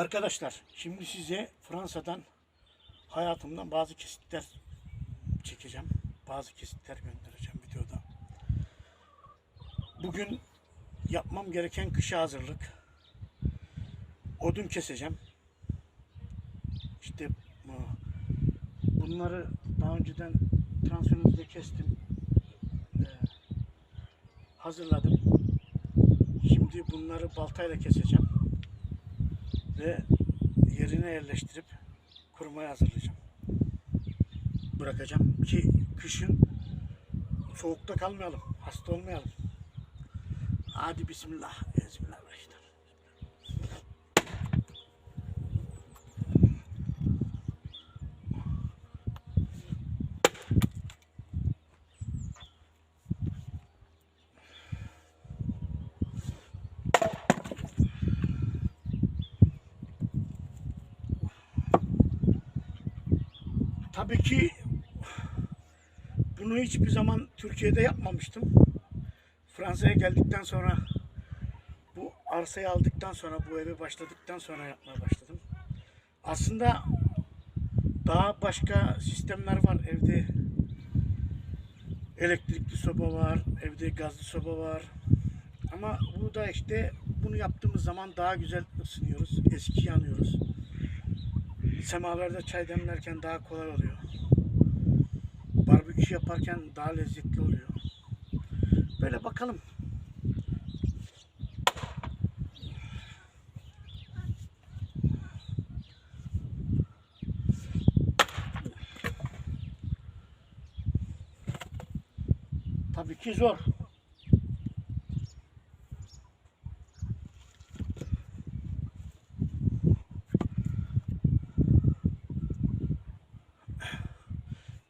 Arkadaşlar şimdi size Fransa'dan hayatımdan bazı kesitler çekeceğim. Bazı kesitler göndereceğim videoda. Bugün yapmam gereken kışa hazırlık. Odun keseceğim. İşte bu- bunları daha önceden transferimizde kestim. Ee, hazırladım. Şimdi bunları baltayla keseceğim ve yerine yerleştirip kurumaya hazırlayacağım. Bırakacağım ki kışın soğukta kalmayalım, hasta olmayalım. Hadi bismillah. Bismillahirrahmanirrahim. Tabii ki bunu hiçbir zaman Türkiye'de yapmamıştım. Fransa'ya geldikten sonra bu arsayı aldıktan sonra bu eve başladıktan sonra yapmaya başladım. Aslında daha başka sistemler var evde. Elektrikli soba var, evde gazlı soba var. Ama bu da işte bunu yaptığımız zaman daha güzel ısınıyoruz, eski yanıyoruz. Semaverde çay demlerken daha kolay oluyor. Barbekü yaparken daha lezzetli oluyor. Böyle bakalım. Tabii ki zor.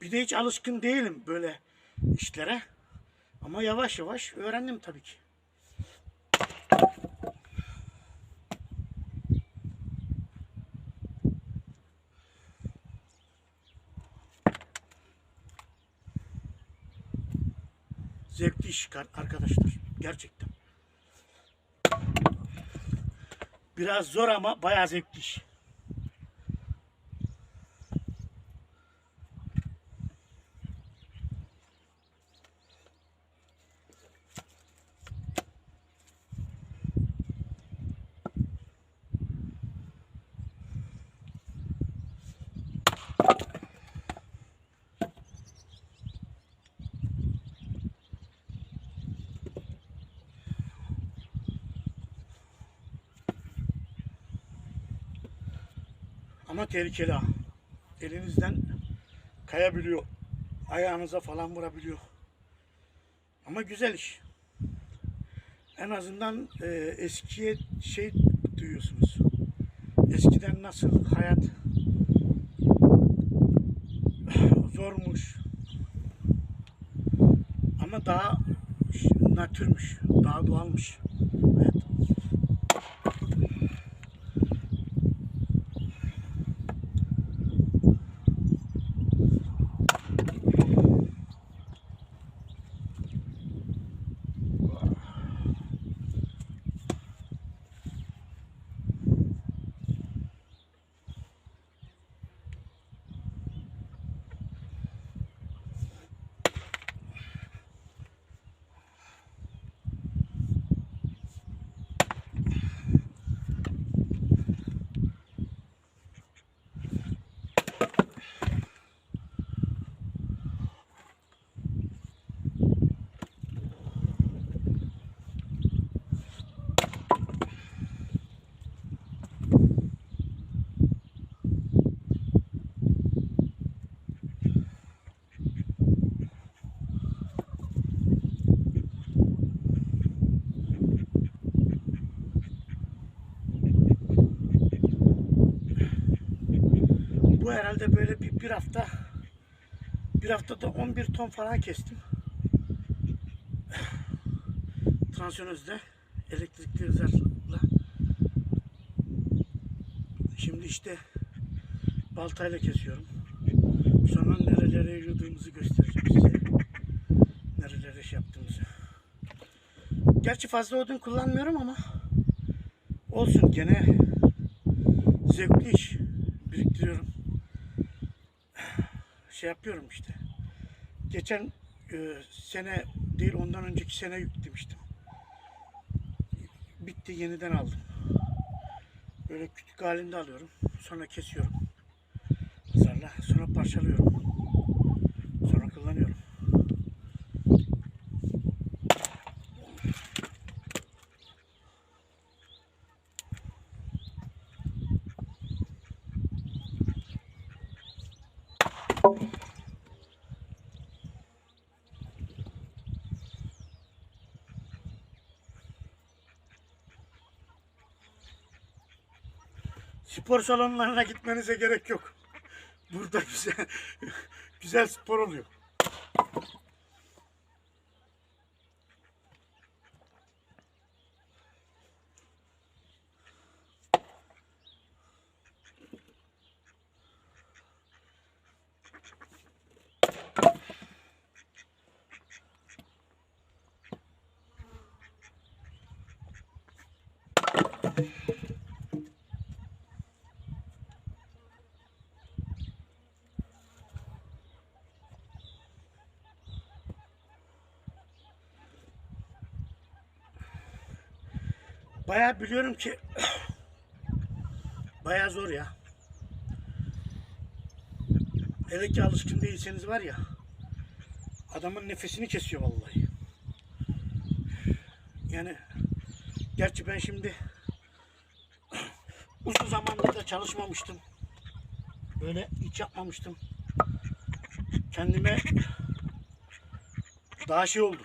Bir de hiç alışkın değilim böyle işlere. Ama yavaş yavaş öğrendim tabii ki. Zevkli iş arkadaşlar. Gerçekten. Biraz zor ama bayağı zevkli iş. Ama tehlikeli ha. Elinizden kayabiliyor. Ayağınıza falan vurabiliyor. Ama güzel iş. En azından e, eskiye şey duyuyorsunuz. Eskiden nasıl hayat zormuş. Ama daha natürmüş, daha doğalmış. Evet. Bu herhalde böyle bir, bir hafta bir haftada 11 ton falan kestim. Transiyonözde elektrikli hızarla. Şimdi işte baltayla kesiyorum. Sonra nerelere yürüdüğümüzü göstereceğim size. Nerelere şey yaptığımızı. Gerçi fazla odun kullanmıyorum ama olsun gene zevkli iş. Biriktiriyorum. Şey yapıyorum işte. Geçen e, sene değil ondan önceki sene yüklemiştim. Bitti yeniden aldım. Böyle küçük halinde alıyorum. Sonra kesiyorum. Pazarla. Sonra parçalıyorum. Sonra kullanıyorum. Spor salonlarına gitmenize gerek yok. Burada güzel güzel spor oluyor. Bayağı biliyorum ki bayağı zor ya. Hele ki alışkın değilseniz var ya adamın nefesini kesiyor vallahi. Yani gerçi ben şimdi uzun zamandır da çalışmamıştım. Böyle hiç yapmamıştım. Kendime daha şey oldu.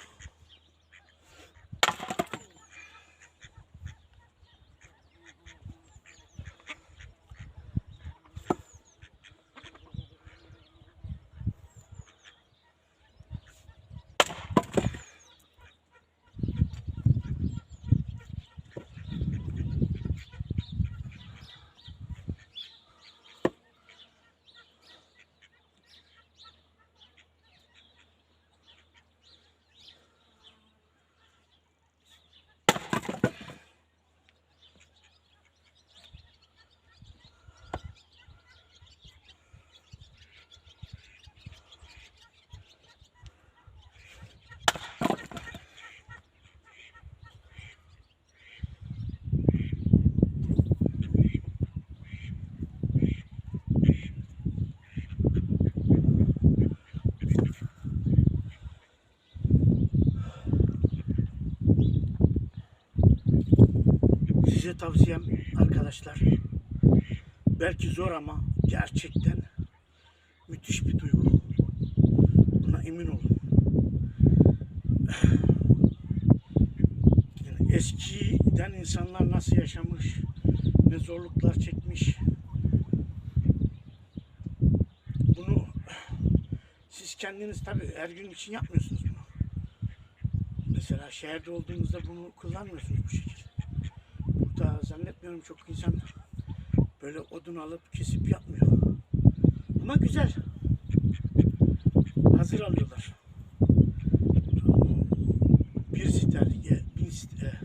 Size tavsiyem arkadaşlar. Belki zor ama gerçekten müthiş bir duygu. Buna emin olun. Yani eskiden insanlar nasıl yaşamış, ne zorluklar çekmiş. Bunu siz kendiniz tabii her gün için yapmıyorsunuz bunu. Mesela şehirde olduğunuzda bunu kullanmıyorsunuz bu şekilde. Zannetmiyorum çok insan böyle odun alıp kesip yapmıyor. Ama güzel. Hazır alıyorlar. Bir siterlik, e, bin site,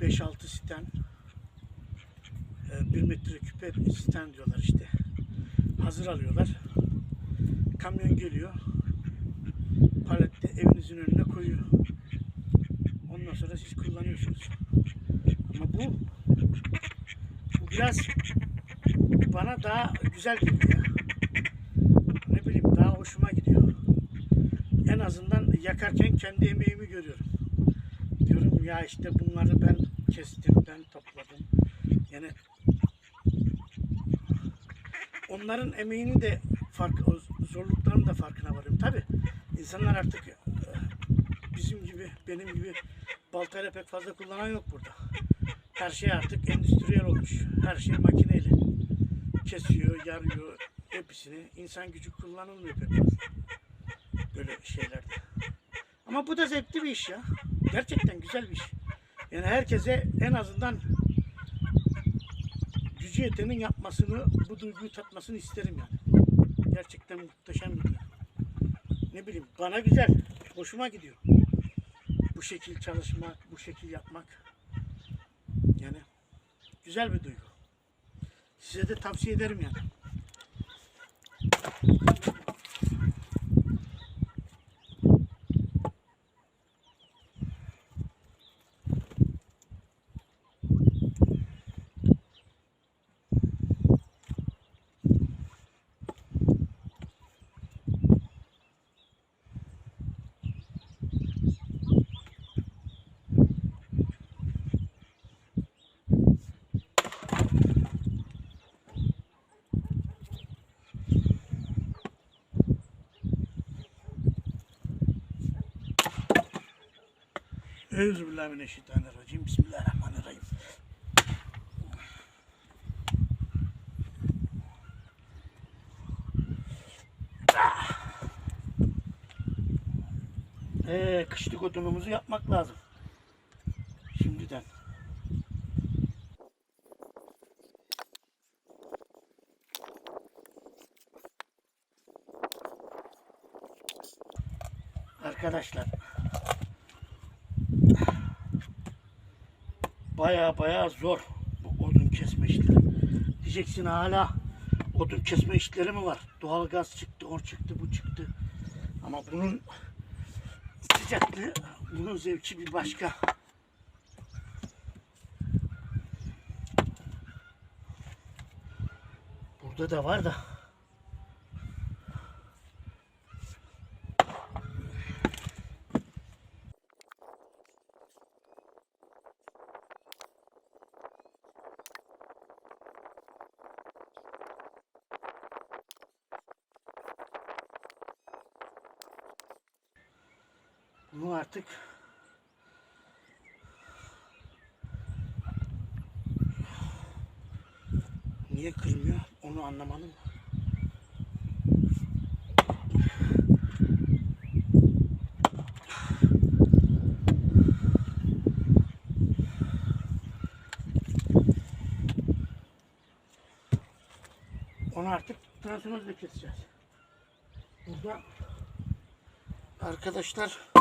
5-6 siten, e, bir metre küpe siten diyorlar işte. Hazır alıyorlar. Kamyon geliyor. Palette evinizin önüne koyuyor. Ondan sonra siz kullanıyorsunuz. Ama bu bu biraz bana daha güzel geliyor. Ne bileyim daha hoşuma gidiyor. En azından yakarken kendi emeğimi görüyorum. Diyorum ya işte bunları ben kestim, ben topladım. Yani onların emeğini de fark, zorluklarının da farkına varıyorum. Tabi insanlar artık e, bizim gibi, benim gibi baltayla pek fazla kullanan yok burada. Her şey artık endüstriyel olmuş. Her şey makineyle. Kesiyor, yarıyor hepsini. İnsan gücü kullanılmıyor pek fazla. Böyle şeylerde. Ama bu da zevkli bir iş ya. Gerçekten güzel bir iş. Yani herkese en azından gücü yetenin yapmasını, bu duyguyu tatmasını isterim yani. Gerçekten muhteşem bir duygu. Ne bileyim bana güzel. Hoşuma gidiyor. Bu şekil çalışmak, bu şekil yapmak. Yani güzel bir duygu. Size de tavsiye ederim yani. Euzubillahimineşşeytanirracim. Bismillahirrahmanirrahim. Ee, kışlık odunumuzu yapmak lazım. Şimdiden. Arkadaşlar baya baya zor bu odun kesme işleri. Diyeceksin hala odun kesme işleri mi var? Doğalgaz çıktı, o çıktı, bu çıktı. Ama bunun sıcaklığı, bunun zevki bir başka. Burada da var da. Bunu artık niye kırmıyor onu anlamadım. Onu artık transönözle keseceğiz. Burada arkadaşlar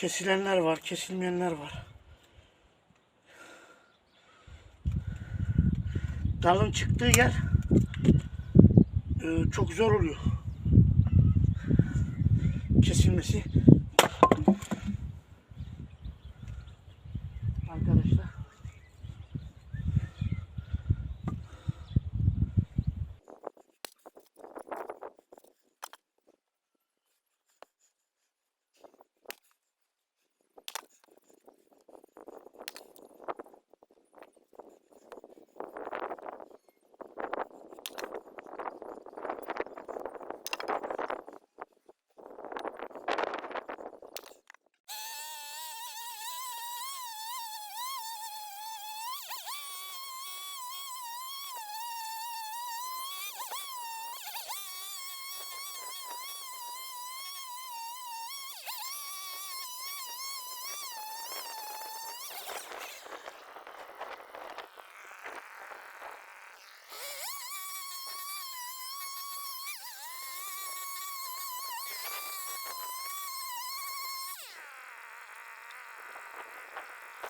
Kesilenler var, kesilmeyenler var. Dalın çıktığı yer e, çok zor oluyor. Kesilmesi.